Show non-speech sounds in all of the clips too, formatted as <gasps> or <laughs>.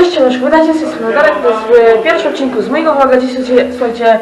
Cześć, Ciemeczku, witajcie z tej strony Darek, to jest e, pierwszy odcinku z mojego vloga. Dzisiaj, słuchajcie, e,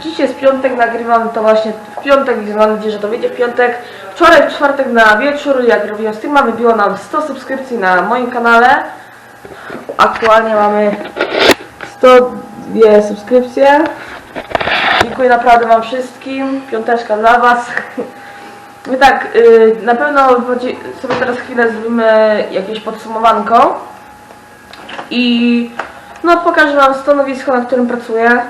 dziś jest piątek, nagrywam to właśnie w piątek i mam nadzieję, że to wyjdzie w piątek. Wczoraj, w czwartek na wieczór, jak robiłem streama, wybiło nam 100 subskrypcji na moim kanale. Aktualnie mamy 102 subskrypcje. Dziękuję naprawdę wam wszystkim, piąteczka dla was. My tak, na pewno sobie teraz chwilę zrobimy jakieś podsumowanko i no pokażę wam stanowisko, na którym pracuję,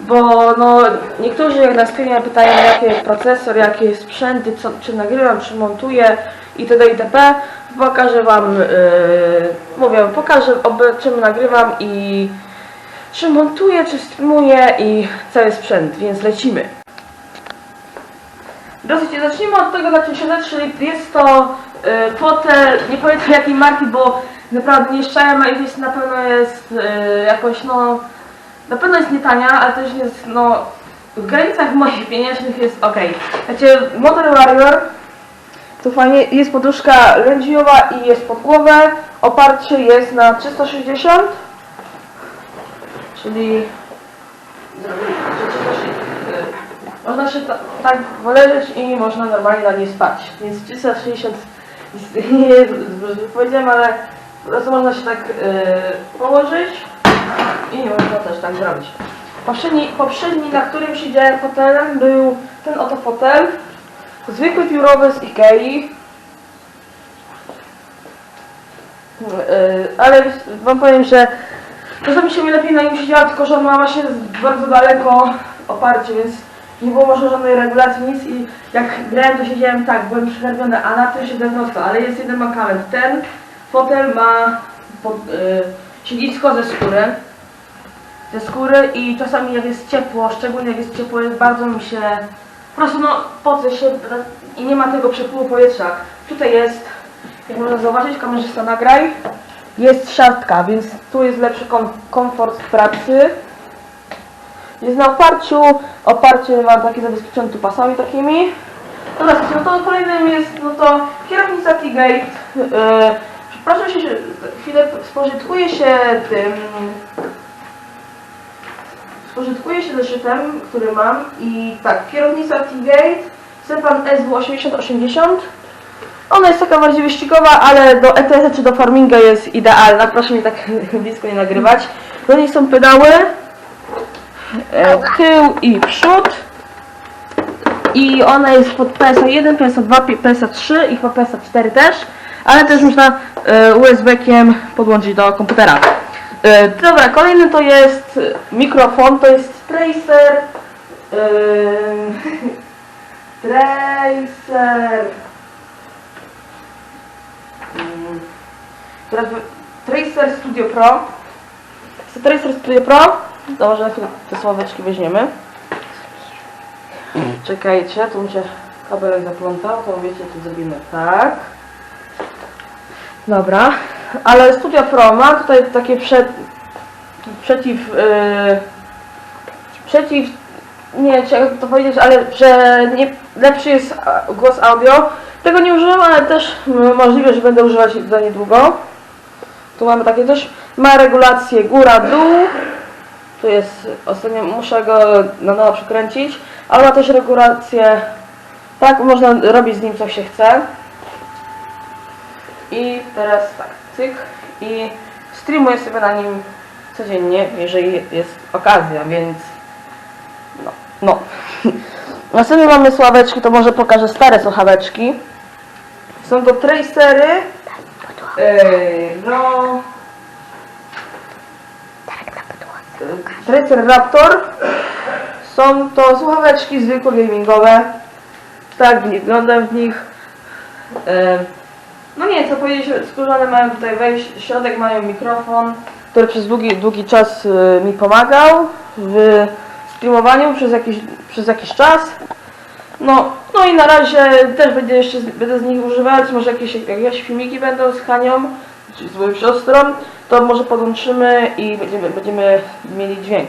bo no niektórzy jak na streamie pytają jaki procesor, jakie sprzęty, co, czy nagrywam, czy montuję itd. itp. Pokażę wam, y, mówię, pokażę czym nagrywam i czy montuję, czy streamuję i cały sprzęt, więc lecimy. Dosyć, zacznijmy od tego, za czym rzecz, czyli jest to y, fotel, nie pamiętam jakiej marki, bo naprawdę nie szczałem, ale jest na pewno jest y, jakoś, no, na pewno jest nie tania, ale też jest, no, w granicach moich pieniężnych jest ok. Wiecie, Motor Warrior, to fajnie, jest poduszka lędziowa i jest pod głowę, oparcie jest na 360, czyli można się ta, tak poleżeć i można normalnie na niej spać. Więc 360 jest- <laughs> nie jest zbyt wypowiedziałem, ale po można się tak yy, położyć i można też tak zrobić. Poprzedni, poprzedni, na którym siedziałem fotelem był ten oto fotel. Zwykły piórowy z Ikei. Yy, ale wam powiem, że Czasami się mi lepiej na nim siedziała, tylko że on ma właśnie bardzo daleko oparcie, więc nie było może żadnej regulacji, nic i jak grałem to siedziałem tak, byłem przygarbiony, a na tym siedzę prosto, ale jest jeden mankament. Ten fotel ma pod, y, siedzisko ze skóry, ze skóry i czasami jak jest ciepło, szczególnie jak jest ciepło, jest bardzo mi się, po prostu no poce się i nie ma tego przepływu powietrza. Tutaj jest, jak można zauważyć, kamerzysta nagraj, jest szafka, więc tu jest lepszy kom komfort pracy. Jest na oparciu, oparcie mam takie zabezpieczone tu pasami takimi. Dobra, no to kolejnym jest, no to kierownica T-Gate. Yy, przepraszam się, chwilę spożytkuję się tym, spożytkuję się zeszytem, który mam i tak, kierownica T-Gate, Sepan SW8080. Ona jest taka bardziej wyścigowa, ale do ETS czy do farminga jest idealna. Proszę mi tak <laughs> blisko nie nagrywać. Do niej są pedały, e, tył i przód. I ona jest pod PSA 1, PSA 2, PSA 3 i chyba PSA 4 też. Ale też można USB-kiem podłączyć do komputera. E, dobra, kolejny to jest mikrofon, to jest Tracer. E, <laughs> Tracer. Mm, Tracer Studio Pro. Tracer Studio Pro. Może na chwilę te sławeczki weźmiemy. Czekajcie, tu mi się kabelek zaplątał, to wiecie, tu zrobimy tak. Dobra, ale Studio Pro ma tutaj takie przed, przeciw, yy, przeciw, nie wiem, jak to powiedzieć, ale że nie, lepszy jest głos audio. Tego nie używam, ale też możliwe, że będę używać za niedługo. Tu mamy takie też, ma regulację góra-dół. Tu jest, ostatnio muszę go na nowo przykręcić, ale ma też regulację, tak, można robić z nim co się chce. I teraz tak, cyk i streamuję sobie na nim codziennie, jeżeli jest okazja, więc no, no. <laughs> Następnie mamy sławeczki, to może pokażę stare słuchaweczki. Są to tracery. No. Tracer Raptor. Są to słuchaweczki zwykłe gamingowe. Tak wyglądam w nich. Yy, no nie, co powiedzieć, skórzane mają tutaj wejść, środek mają mikrofon, który przez długi, długi czas y, mi pomagał w streamowaniu przez jakiś, przez jakiś czas. No, no i na razie też będę jeszcze z, będę z nich używać, może jakieś, jakieś filmiki będą z Hanią, czy z moją siostrą, to może podłączymy i będziemy, będziemy mieli dźwięk.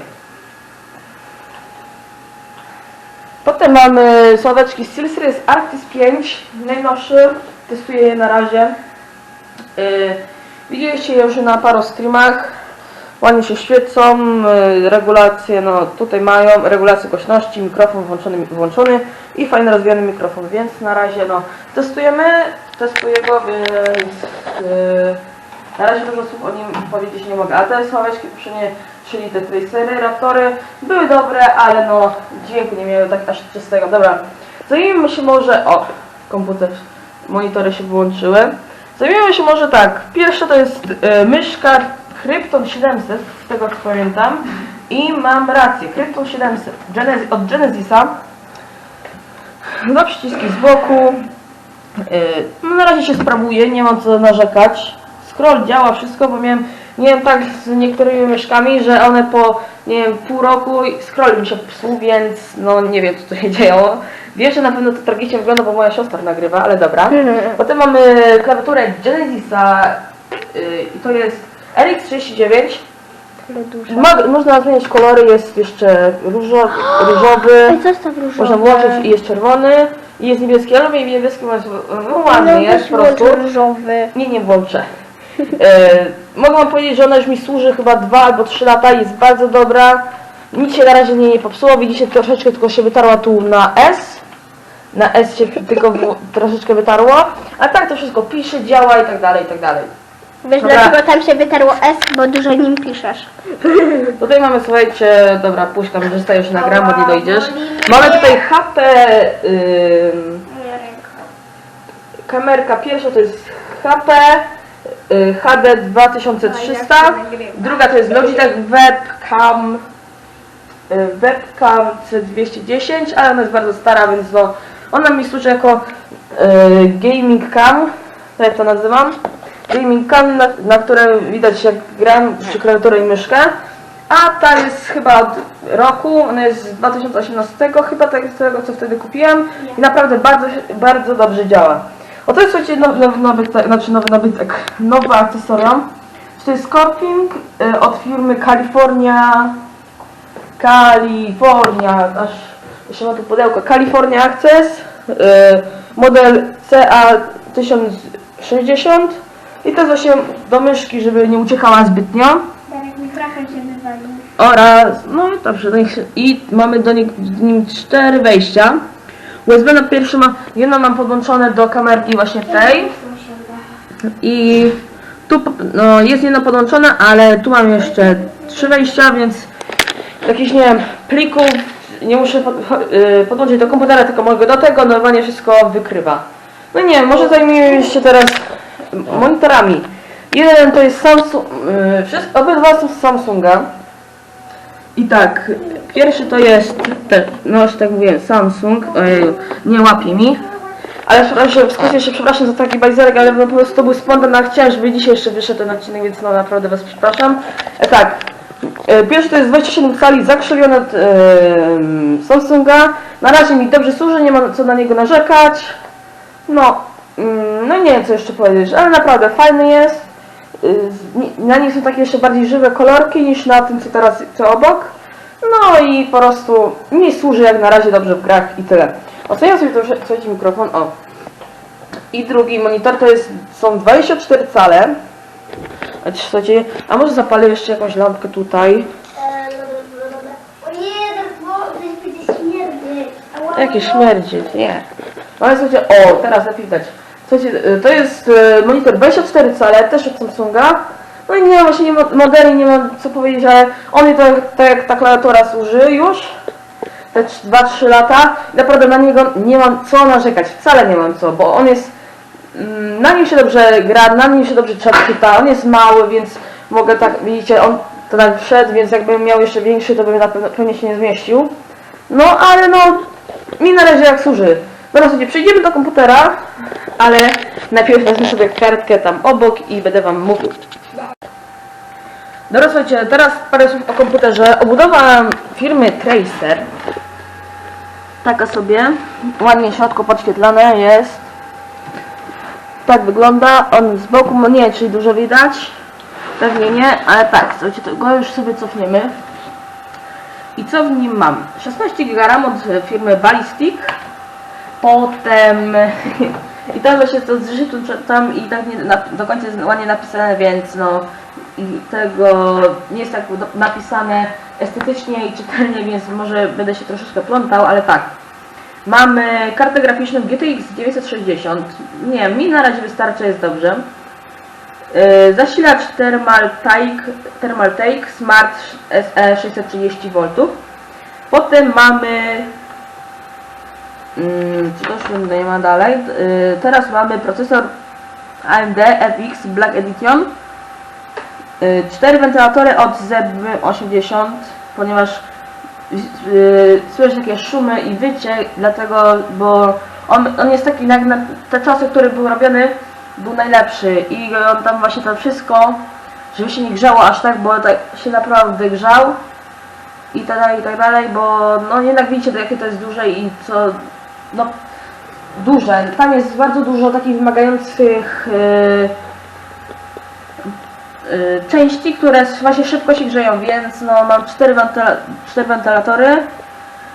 Potem mamy sławeczki SteelSeries Arctis 5, najnowszy, testuję je na razie. Yy, Widzieliście je już na paru streamach. Ładnie się świecą, y, regulacje, no tutaj mają, regulacje głośności, mikrofon włączony, włączony i fajny rozwijany mikrofon, więc na razie no testujemy, testuję go, więc y, na razie dużo słów o nim powiedzieć nie mogę. A te sławeczki poprzednie, czyli te Tracery, Raptory, były dobre, ale no dźwięku nie miały tak aż czystego. Dobra, zajmijmy się może, o, komputer, monitory się wyłączyły. Zajmijmy się może tak, pierwsza to jest y, myszka Krypton 700, z tego co pamiętam. I mam rację, Krypton 700 Genesis, od Genesisa. Dwa przyciski z boku. Yy, no na razie się sprawuje, nie mam co narzekać. Scroll działa wszystko, bo miałem, nie wiem, tak z niektórymi myszkami, że one po, nie wiem, pół roku scroll mi się psuł, więc no nie wiem co tu się <laughs> działo. Wiem, że na pewno to tragicznie wygląda, bo moja siostra nagrywa, ale dobra. Potem mamy klawiaturę Genesisa yy, i to jest RX39. Ale dużo. Ma, można zmieniać kolory, jest jeszcze różo, <gasps> różowy. Ej, zostaw różowe. Można włączyć i jest czerwony, i jest niebieski, ale lubię niebieski, bo jest no, ładny no, jest po prostu. różowy. Nie, nie włączę. E, mogę wam powiedzieć, że ona już mi służy chyba 2 albo 3 lata, jest bardzo dobra. Nic się na razie nie, nie popsuło, widzicie troszeczkę tylko się wytarła tu na S. Na S się tylko w, troszeczkę wytarło, a tak to wszystko pisze, działa i tak dalej, i tak dalej. Wiesz Dobra. dlaczego tam się wytarło S? Bo dużo nim piszesz. <laughs> Tutaj mamy, słuchajcie, dobra, puść kamerzysta, już nagram, bo nie dojdziesz. Mamy tutaj HP, ym, kamerka pierwsza to jest HP y, HD 2300, druga to jest Logitech Webcam y, Webcam C210, ale ona jest bardzo stara, więc no, ona mi służy jako y, gaming cam, tak jak to nazywam. Gaming cam, na, na którym widać jak gram, czy klawiaturę i myszkę. A ta jest chyba od roku, ona jest z 2018 chyba z tego co wtedy kupiłem i naprawdę bardzo, bardzo dobrze działa. O to jest słuchajcie nowy, nowy nabytek, znaczy nowy nabytek, nowe akcesorium. To jest Scorpion y, od firmy California, California, aż jeszcze ma tu pudełko, California Access, y, model CA1060 i to jest właśnie do myszki, żeby nie uciekała zbytnio. Darek mikrofon się wywalił. Oraz, no i dobrze, no i, i mamy do nim, z nim cztery wejścia. USB na pierwszy ma, jedno mam podłączone do kamerki właśnie tej i tu no, jest jedno podłączone, ale tu mam jeszcze trzy wejścia, więc jakichś nie wiem, plików nie muszę pod, y, podłączyć do komputera, tylko mogę do tego, normalnie wszystko wykrywa. No nie może zajmijmy się teraz monitorami. Jeden to jest Samsung, y, wszystko, obydwa są z Samsunga. I tak, pierwszy to jest, te, no już tak mówiłem, Samsung, ojeju, nie łapie mi. Ale przepraszam, w skrócie się przepraszam za taki bajzerek, ale no po prostu to był spontan, a chciałem, żeby dzisiaj jeszcze wyszedł ten odcinek, więc no naprawdę was przepraszam. E, tak, e, pierwszy to jest 27 cali zakrzywiony od e, Samsunga. Na razie mi dobrze służy, nie ma co na niego narzekać. No, mm, no nie wiem co jeszcze powiedzieć, ale naprawdę fajny jest. Ni- Na nim są takie jeszcze bardziej żywe kolorki niż na tym co teraz, co obok. No i po prostu mi służy jak na razie dobrze w grach i tyle. Oceniam sobie to, słuchajcie, mikrofon, o. I drugi monitor to jest, są 24 cale. A słuchajcie, a może zapalę jeszcze jakąś lampkę tutaj. O nie, bo coś będzie śmierdzieć. Ała, Jakie ała. śmierdzi, nie. No ale słuchajcie, o, teraz lepiej widać. Słuchajcie, y, to jest y, monitor 24 cale, też od Samsunga. No i nie właśnie nie ma, modeli, nie mam co powiedzieć, ale on mi to tak jak ta klawiatura służy już. Te 2-3 lata. I naprawdę na niego nie mam co narzekać, wcale nie mam co, bo on jest mm, na nim się dobrze gra, na nim się dobrze czyta, on jest mały, więc mogę tak, widzicie, on to tak wszedł, więc jakbym miał jeszcze większy, to bym na pewno pewnie się nie zmieścił. No, ale no, mi na razie jak służy. Dobra, sobie przejdziemy do komputera, ale najpierw wezmę sobie kartkę tam obok i będę wam mówił. Dobra, słuchajcie, teraz parę słów o komputerze. Obudowa firmy Tracer. Taka sobie, ładnie środko podświetlane jest. Tak wygląda, on z boku, no nie, czyli dużo widać. Pewnie nie, ale tak, słuchajcie, go już sobie cofniemy. I co w nim mam? 16 GB od firmy Ballistic. Potem <laughs> I tam właśnie to z zeszytu tam i tak nie, na, do końca jest ładnie napisane, więc no i tego nie jest tak do, napisane estetycznie i czytelnie, więc może będę się troszeczkę plątał, ale tak. Mamy kartę graficzną GTX 960. Nie, mi na razie wystarczy, jest dobrze. Yy, zasilacz Thermal Take, Thermal Take Smart SE 630V. Potem mamy Już nie ma dalej? Y, teraz mamy procesor AMD FX Black Edition. Y, cztery wentylatory od ZB80, ponieważ y, słyszę takie szumy i wycie, dlatego, bo on, on jest taki, jak na te czasy, który był robiony, był najlepszy i on tam właśnie to wszystko, żeby się nie grzało aż tak, bo tak się naprawdę grzał i tak dalej, i tak dalej, bo no jednak widzicie, jakie to jest duże i co, no duże. Tam jest bardzo dużo takich wymagających yy, yy, części, które właśnie szybko się grzeją, więc no mam cztery, wentyla cztery wentylatory.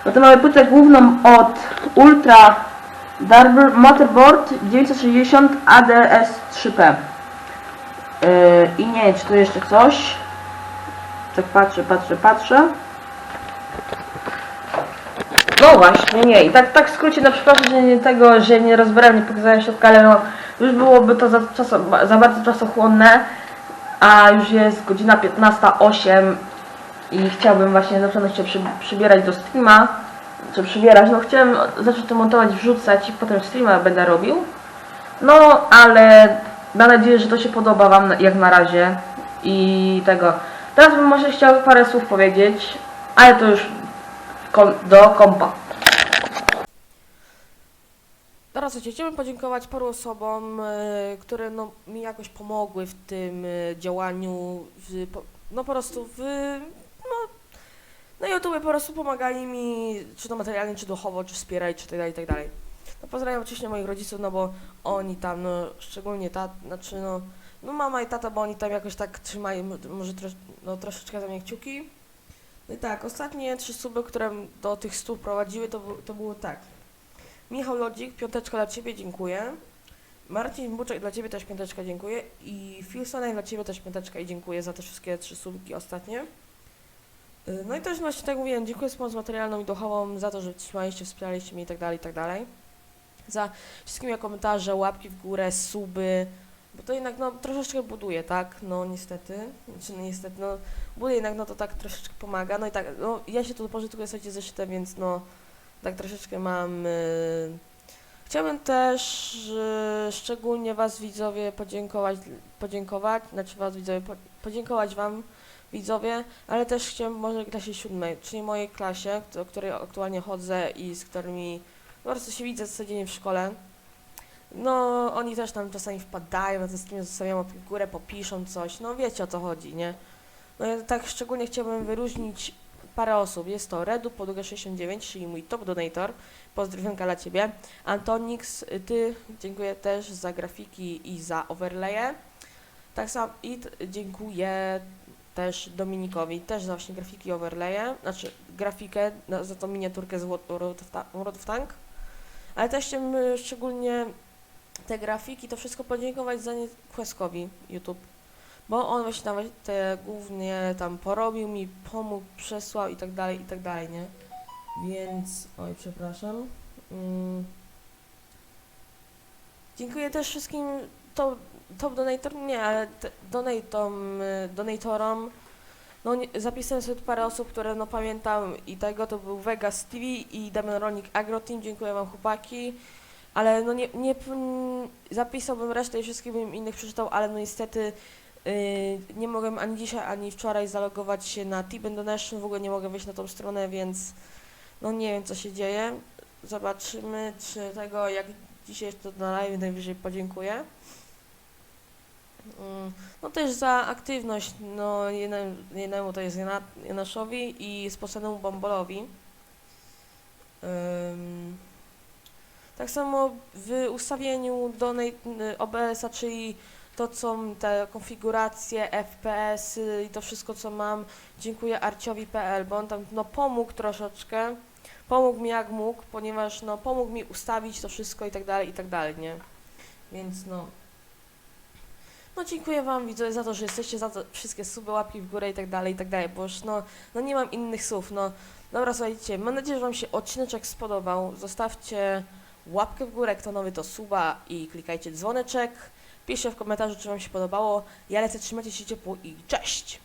No to mamy płytę główną od Ultra Darber Motherboard 960 ADS 3P. Yy, I nie wiem, czy tu jeszcze coś. Tak patrzę, patrzę, patrzę. No właśnie, nie. I tak, tak w skrócie, no przepraszam, że nie tego, że nie rozbrałem, nie pokazałem środka, ale no, już byłoby to za, czaso, za bardzo czasochłonne, a już jest godzina 15.08 i chciałbym właśnie zacząć się przy, przybierać do streama, czy przybierać, no chciałem zacząć to montować, wrzucać i potem streama będę robił. No, ale mam nadzieję, że to się podoba Wam na- jak na razie i tego. Teraz bym może chciał parę słów powiedzieć, ale to już do kompa. Teraz chciałbym podziękować paru osobom, e, które no, mi jakoś pomogły w tym e, działaniu, w, no po prostu w, no, na YouTube po prostu pomagali mi, czy to materialnie, czy duchowo, czy wspierali, czy tak dalej, tak dalej. No pozdrawiam oczywiście moich rodziców, no bo oni tam, no szczególnie ta, znaczy no, no mama i tata, bo oni tam jakoś tak trzymają, może trosz, no, troszeczkę za mnie kciuki. No i tak, ostatnie trzy suby, które do tych stóp prowadziły, to, to było tak. Michał Lodzik, piąteczka dla Ciebie, dziękuję. Marcin Buczek, dla Ciebie też piąteczka, dziękuję. I Filsonek, dla Ciebie też piąteczka i dziękuję za te wszystkie trzy subki ostatnie. Y, No i też właśnie tak mówiłem, dziękuję pomoc materialną i duchową, za to, że trzymaliście, wspieraliście mnie i tak dalej, i tak dalej. Za wszystkimi komentarze, łapki w górę, suby, bo to jednak no troszeczkę buduje, tak? No niestety, znaczy no niestety, no buduje jednak, no to tak troszeczkę pomaga. No i tak, no ja się tu pożytkuję sobie zeszytem, więc no tak troszeczkę mam. Y... Chciałbym też y, szczególnie Was widzowie podziękować, podziękować, znaczy Was widzowie, po, podziękować Wam widzowie, ale też chciałem może klasie siódmej, czyli mojej klasie, do której aktualnie chodzę i z którymi po prostu się widzę codziennie w szkole. No, oni też tam czasami wpadają, na streamy zostawiają górę, popiszą coś, no wiecie o co chodzi, nie? No ja tak szczególnie chciałbym wyróżnić parę osób. Jest to Redu Podługa 69, czyli mój top donator. Pozdrowionka dla Ciebie. Antonix, Ty, dziękuję też za grafiki i za overlaye. Tak samo i dziękuję też Dominikowi, też za właśnie grafiki i overlaye, znaczy grafikę, za tą miniaturkę z World of Tank. Ale też chciałbym y, szczególnie te grafiki, to wszystko podziękować za nie Queskowi YouTube bo on właśnie tam te głównie tam porobił mi, pomógł, przesłał i tak dalej, i tak dalej, nie? Więc, oj, przepraszam. Mm. Dziękuję też wszystkim top, top donator, nie, ale donatom, y, donatorom. No, nie, zapisałem sobie parę osób, które no pamiętam i tego, to był Vegas TV i Damian Rolnik Agro Team, dziękuję wam chłopaki. Ale no nie, nie zapisałbym resztę i wszystkich bym innych przeczytał, ale no niestety Yy, nie mogłem ani dzisiaj, ani wczoraj zalogować się na Tip Donation, w ogóle nie mogę wejść na tą stronę, więc no nie wiem co się dzieje. Zobaczymy, czy tego, jak dzisiaj to na live najwyżej podziękuję. Mm, No też za aktywność, no jednemu, jednemu to jest Jana, Janaszowi i sposobnemu Bombolowi. Ym, tak samo w ustawieniu OBS-a, czyli to są te konfiguracje, FPS -y i to wszystko co mam. Dziękuję Arciowi.pl, bo on tam no, pomógł troszeczkę. Pomógł mi jak mógł, ponieważ no, pomógł mi ustawić to wszystko i tak dalej, i tak dalej, nie? Więc no. No dziękuję wam widzowie za to, że jesteście, za to wszystkie suby, łapki w górę i tak dalej, i tak dalej, bo już no, no nie mam innych słów, no. Dobra, słuchajcie, mam nadzieję, że wam się odcineczek spodobał. Zostawcie łapkę w górę, kto nowy to suba i klikajcie dzwoneczek. Piszcie w komentarzu, czy wam się podobało. Ja lecę, trzymajcie się ciepło i cześć!